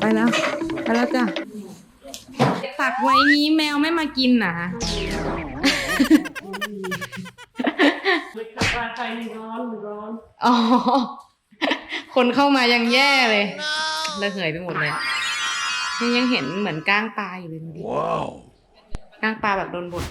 ไปแล้ว ไปแล้วจ้ะตักไว้นี้แมวไม่มากินนะไม่กลับบ้านไปไม่ร้อนไม่ร้อน อ๋อ คนเข้ามายังแย่เลยระเหยไปหมดเลยนี่ยังเห็นเหมือนก้างปลาอยู่เลยดูดิ Wow. ก้างปลาแบบโดนบด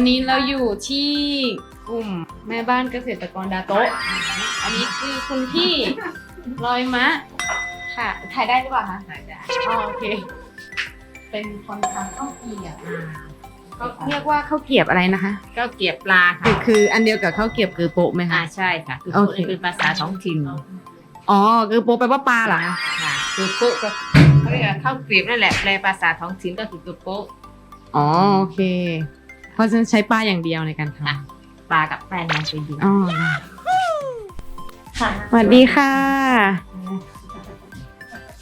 อนนี้เราอยู่ที่กลุ่มแม่บ้านเกษตรกรดาโต๊ะอันนี้คือคุณพี่ลอยมะ ค่ะ ถ่ายได้หรือเปล่าคะถ่ายได้อ๋อโอเค เป็นคนทำข้าวเกรี๊ยวก็เรียกว่าข้าวเกรียบอะไรนะคะ ข้าวเกรี๊ยวปลาคืค่ะอคืออันเดียวกับข้าวเกรียบคือโปะไหมอ่าคะใช่ค่ะคือโอเคเป็นภาษาท้องถิ่น อ๋อคือโปะแปลว่าปลาเหรอคะค่ะคือโป๊ะก็เขาเรียกว่าข้าวเกรี๊ยวนั่นแหละแปลภาษาท้องถิ่นก็คือตัวโป๊ะอ๋อโอเคเพ ราะฉะนั้นใช้ปลาอย่างเดียวในการทค่ะปลากับแป้งมันไปดูำอ๋อสวัสดีค่ะ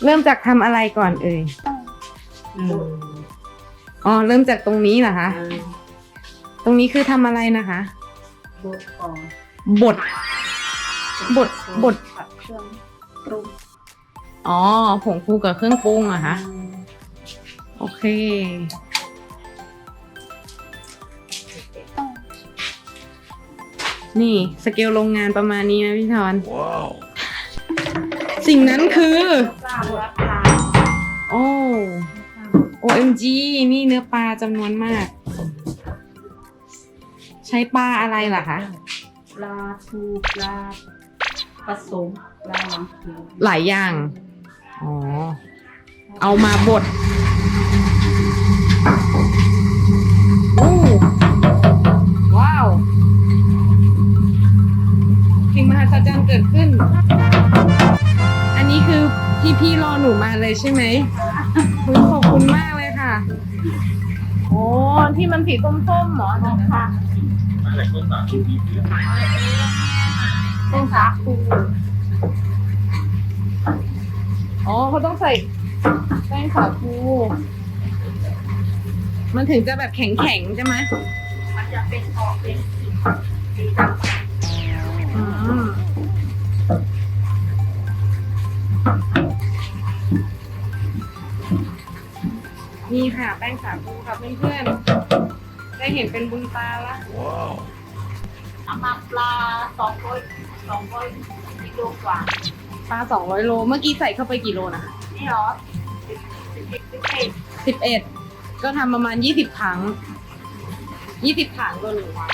เริ่มจากทำอะไรก่อนเอ่ยอืมอ๋อเริ่มจากตรงนี้เหรอคะตรงนี้คือทำอะไรนะคะ บดก่อนบด บดบด ผัดเครื่องปรุงอ๋อผงฟูกับเครื่องปรุงเหรอะคะ โอเค นี่สเกลโรงงานประมาณนี้นะพี่ทอน Wow. สิ่งนั้นคือปลารับปลาโอ้ OMG นี่เนื้อปลาจำนวนมาก ใช้ปลาอะไรล่ะคะ ปลาทูปลาผสมปลาหลังเขียวหลายอย่าง อ๋อ เอามาบด ศจรรย์เกิดขึ้น อันนี้คือพี่พี่ๆรอหนูมาเลยใช่ไหมคุณขอบคุณมากเลยค่ะ โอ้ที่มันสีส้มๆหมอนะคะต้นสาคูอ๋อเขาต้องใส่แป้งสาคู มันถึงจะแบบแข็งๆใช่ไหมมันจะเป็นออกเป็นสีดำ ค่ะ แป้งสาคูค่ะเพื่อนๆ ได้เห็นเป็นบุญตาละ Wow. เอามาปลาสองร้อยสองร้อยกิโลกว่า ปลาสองร้อยโล เมื่อกี้ใส่เข้าไปกี่โลนะคะนี่เหรอสิบสิบเอ็ดสิบเอ็ดสิบเอ็ดก็ทำประมาณยี่สิบครั้งยี่สิบครั้งก็หนึ่งวัน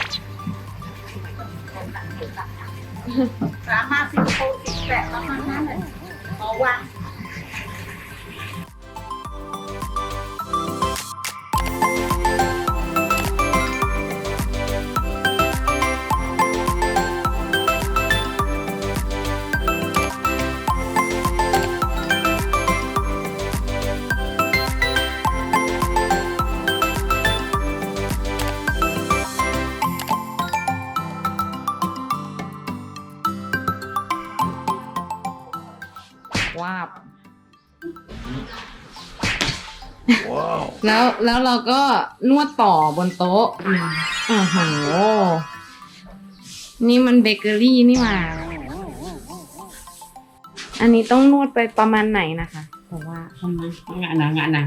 สามารถสิบโคสิบแปดประมาณนั้นเลยต่อวัน แล้วแล้วเราก็นวดต่อบนโต๊ะอ๋อโห นี่มันเบเกอรี่นี่หว่า อันนี้ต้องนวดไปประมาณไหนนะคะเพราะว่าทำไมงานนะงานนะ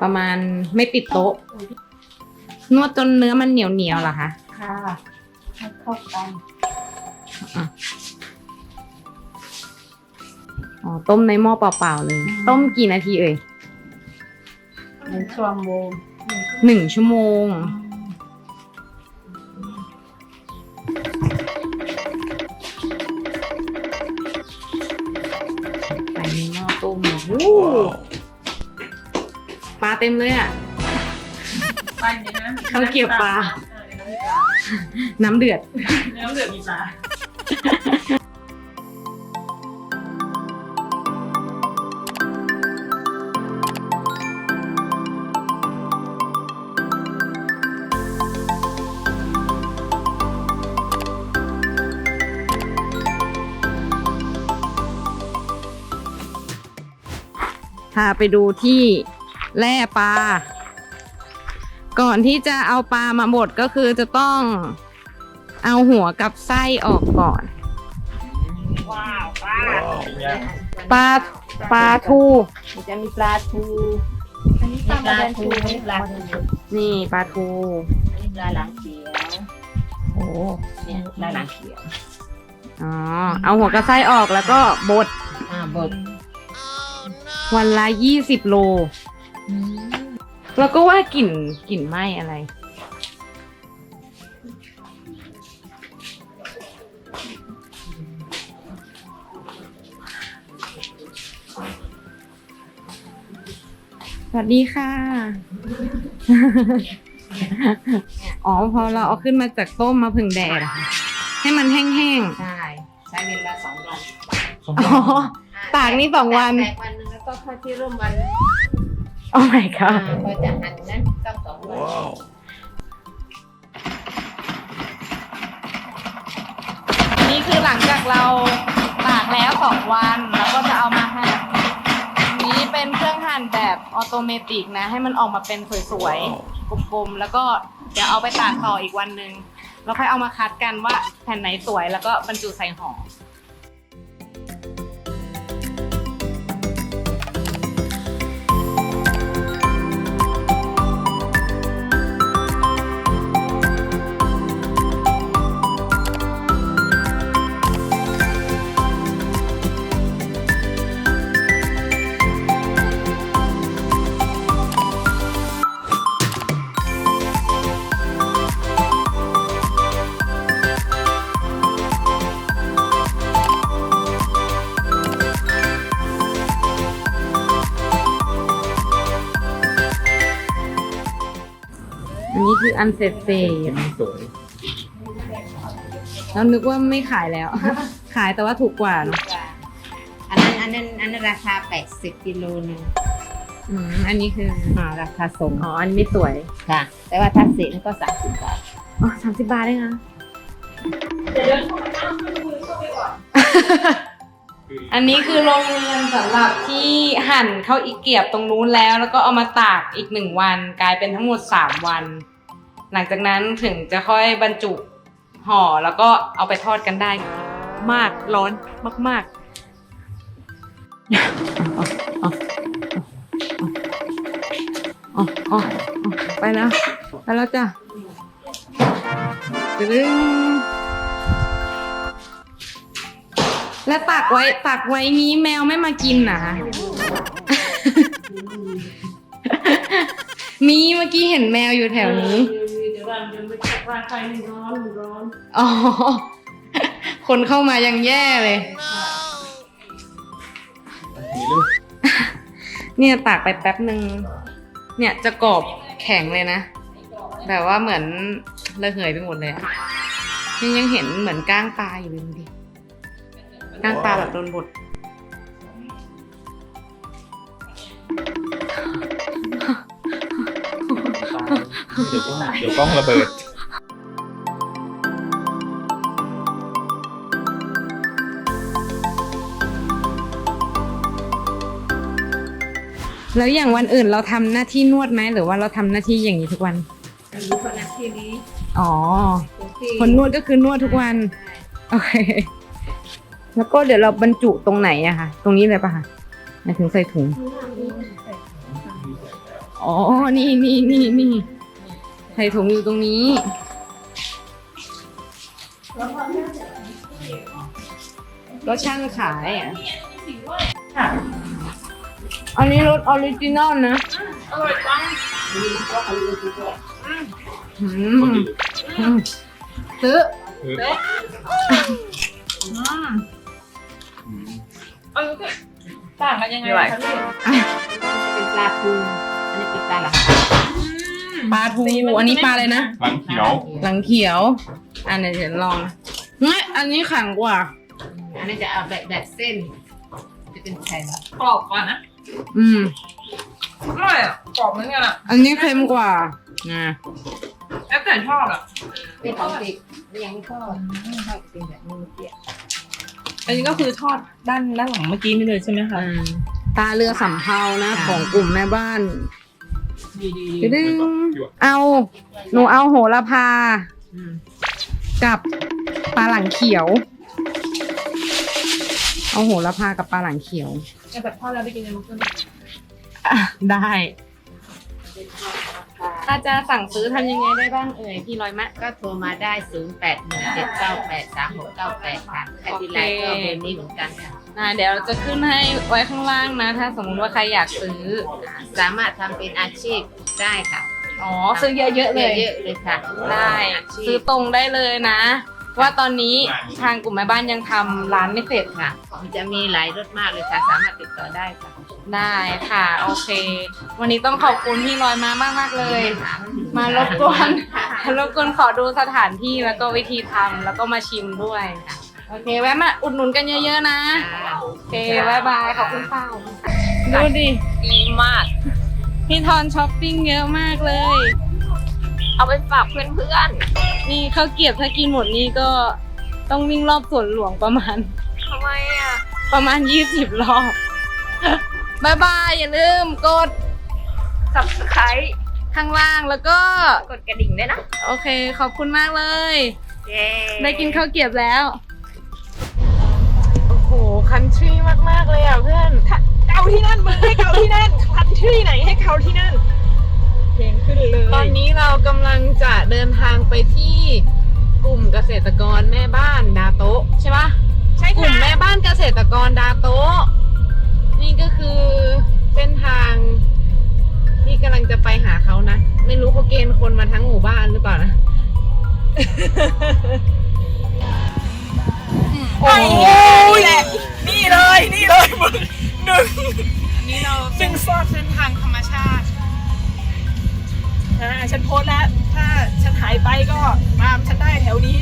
ประมาณไม่ติดโต๊ะ นวดจนเนื้อมันเหนียวเหนียวๆเหรอคะ ค่ะให้เข้ากันอ๋อ ต้มในหม้อเปล่าๆเลย ต้มกี่นาทีเอ่ยหนึ่ง ชั่วโมงหนึ่งชั่วโมง ใส่ในหม้อต้มโอ้โห Wow. ปลาเต็มเลยอะไปเนี่ยนะข้าวเกรี๊ยวปลาน้ำเดือดเนื้อเดือดมีปลาาไปดูที่แล่ปลา ก่อนที่จะเอาปลามาบดก็คือจะต้องเอาหัวกับไส้ออกก่อนว้าวว้า Wow. ปลาปลาทูมันจะมีปลาทูอันนี้ปลาทูนี่ปลาทูนี่ปลาทูอันนี้ปลาหลังเขียวโอ้เนี่ยปลาหลังเขียวอ๋อเอาหัวกับไส้ออกแล้วก็บดอ่าบด วันละยี่สิบโล แล้วก็ว่ากลิ่นกลิ่นไหม้อะไร สวัสดีค่ะ อ๋อ พอเราเอาขึ้นมาจากต้มมาผึ่งแดดอะค่ะให้มันแห้งใช่ ใช้เวลาสองวันๆอ๋อ ตากนี่สองวัน แตกวันหนึงแล้ว ก็เข้าที่ร่วมวันโอ้ my อ่า god ก็จะหั่นนั้นต้องสองวัน Wow. นี่คือหลังจากเราตากแล้วสองวันแล้วก็จะเอามาหั่นนี้เป็นเครื่องหั่นแบบออโตเมติกนะ ให้มันออกมาเป็นสวยๆกลมๆแล้วก็เดี๋ยวเอาไปตากต่ออีกวันหนึ่งแล้วค่อยเอามาคัดกันว่าแผ่นไหนสวยแล้วก็บรรจุใส่ห่อ อันนี้คืออันเสร็จเสร็จสวยแล้วนึกว่าไม่ขายแล้ว ขายแต่ว่าถูกกว่าเนอะอันนั้นอันนั้นอันนั้นราคาแปดสิบกิโลนึงอืมอันนี้คืออ่าราคาส่งอ๋ออันนี้ไม่สวยค่ะ แต่ว่าถ้าเศษก็สามสิบบาทอ๋อสามสิบบาทได้นะอันนี้คือโรงเรือนสำหรับที่หั่นเข้าอีกเกียบตรงนู้นแล้ว แล้วก็เอามาตากอีกหนึ่งวัน กลายเป็นทั้งหมดสามวัน หลังจากนั้นถึงจะค่อยบรรจุห่อแล้วก็เอาไปทอดกันได้ มากร้อนมากๆอ๋ออ๋อไปแล้วไปแล้วจ้ะดึงแล้วตักไว้ตักไว้งี้แมวไม่มากินนะมีเมื่อกี้เห็นแมวอยู่แถวนี้ ไม่จัดร้านใครมันร้อนมันร้อนอ๋อ คนเข้ามายังแย่เลย มีลูกเนี่ยตากไปแป๊บหนึ่ง เนี่ยจะกรอบแข็งเลยนะ แบบว่าเหมือนระเหยไปหมดเลยอะยังยังเห็นเหมือนก้างปลาอยู่เลยดูดิก้างปลาแบบโดนบด เดี๋ยวกล้องเดี๋ยวกล้องระเบิด แล้วอย่างวันอื่นเราทำหน้าที่นวดไหมหรือว่าเราทำหน้าที่อย่างนี้ทุกวันรู้คนนักที่นี้อ๋อคนที่คนนวดก็คือนวดทุกวัน โอเค แล้วก็เดี๋ยวเราบรรจุตรงไหนอะคะ ตรงนี้เลยปะคะหมายถึงใส่ถุง อ๋อ นี่นี่นี่นี่ ใส่ถุงอยู่ตรงนี้ ก็ช่างขายอะ อันนี้รสออริจินอลนะอร่อยจังอืมอืมซื้อเออก็ต่างกันยังไงคะพี่เป็นปลาทู ปลาทูอันนี้ปลาอะไรนะหลังเขียวหลังเขียว อันไหนเดี๋ยวลองนะเฮ้ยอันนี้แข็งกว่า อันนี้จะเอาแบบแบบเส้น จะเป็นแผ่นกรอบกว่านะอืมอร่อยอะกรอบเหมือนกันอะอันนี้เค็มกว่านะแล้วแต่ชอบอะเป็นของเด็กยังไม่ทอดทอดเป็นแบบนี้เปียกอันนี้ก็คือทอดด้านด้านหลังเมื่อกี้นี่เลยใช่ไหมคะอืมตาเรือสำเภานะ ของกลุ่มแม่บ้าน ดีดีดึงเอา หนูเอาโหระพา กับปลาหลังเขียว เอาโหระพากับปลาหลังเขียวจะแบบพ่อเราไปกินกันลูกเพื่อนได้ ถ้าจะสั่งซื้อทำยังไงได้บ้างเอ่ยพี่ลอยมะ ก็โทรมาได้ 0 8 1 7 9 8 3 6 9 8ค่ะแอดดีไลน์ก็เบอร์นี้เหมือนกันค่ะ นะเดี๋ยวเราจะขึ้นให้ไว้ข้างล่างนะ ถ้าสมมติว่าใครอยากซื้อ สามารถทำเป็นอาชีพได้ค่ะอ๋อ ซื้อเยอะๆเลย เยอะๆเลยค่ะได้อาชีซื้อพตรงได้เลยนะ ว่าตอนนี้ทางกลุ่มแม่บ้านยังทำร้านไม่เสร็จค่ะ มันจะมีหลายรสมากเลยค่ะ สามารถติดต่อได้ค่ะได้ค่ะ โอเค วันนี้ต้องขอบคุณพี่ลอยมามากมากๆเลย มารบกวน รบกวนขอดูสถานที่แล้วก็วิธีทำแล้วก็มาชิมด้วย โอเคแวะมาอุดหนุนกันเยอะๆนะ โอเคบายบายขอบคุณค่ะดูดิ ดีมาก พี่ทอนช้อปปิ้งเยอะมากเลย เอาไปฝากเพื่อนนี่ข้าวเกรียบถ้ากินหมดนี่ก็ต้องวิ่งรอบสวนหลวงประมาณ ๆทำไมอะ ประมาณยี่สิบรอบ บายบาย อย่าลืมกด subscribe ข้างล่างแล้วก็ กดกระดิ่งด้วยนะ โอเค ขอบคุณมากเลย เย้ ได้กินข้าวเกรียบแล้วโอ้โห คันทรีมากๆเลยอะเพื่อนเกาที่นั่นมึงให้เกาที่นั่นคันที่ไหนให้เกาที่นั่นเพลงขึ้นเลยตอนนี้เรากำลังจะเดินทางไปที่กลุ่มเกษตรกรแม่บ้านดาโต๊ะใช่ปะใช่กลุ่มค่ะแม่บ้านเกษตรกรดาโต๊ะนี่ก็คือเส้นทางที่กำลังจะไปหาเขานะ ไม่รู้เขาเกณฑ์คนมาทั้งหมู่บ้านหรือเปล่านะ อ่าฉันโพสต์แล้ว ถ้าฉันหายไปก็ตามฉันได้แถวนี้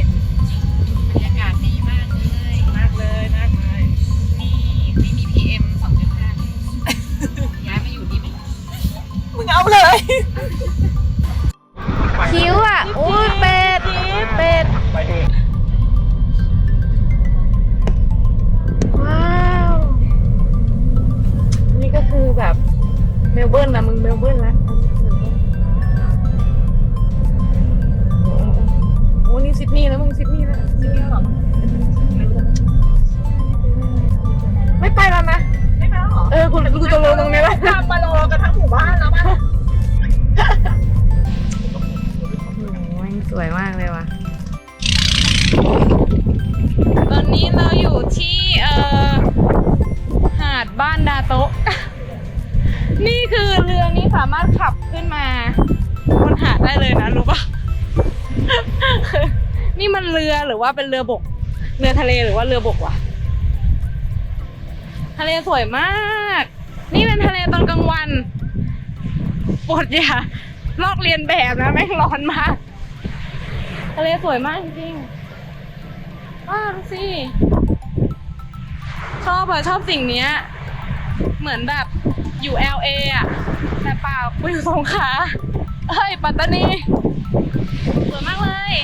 วยมากเลยว่ะ ตอนนี้เราอยู่ที่เอ่อหาดบ้านดาโตะ นี่คือเรือนี้สามารถขับขึ้นมาบนหาดได้เลยนะรู้ปะ นี่มันเรือหรือว่าเป็นเรือบก เรือทะเลหรือว่าเรือบกวะ ทะเลสวยมาก นี่เป็นทะเลตอนกลางวันปวดอย่าลอกเรียนแบบนะแม่งร้อนมาก ทะเลสวยมากจริงๆว้าวดูสิ ชอบอะชอบสิ่งเนี้ย เหมือนแบบอยู่ LA อะแต่เปล่าไปอยู่สงขลาเฮ้ย ปัตตานีสวยมากเลย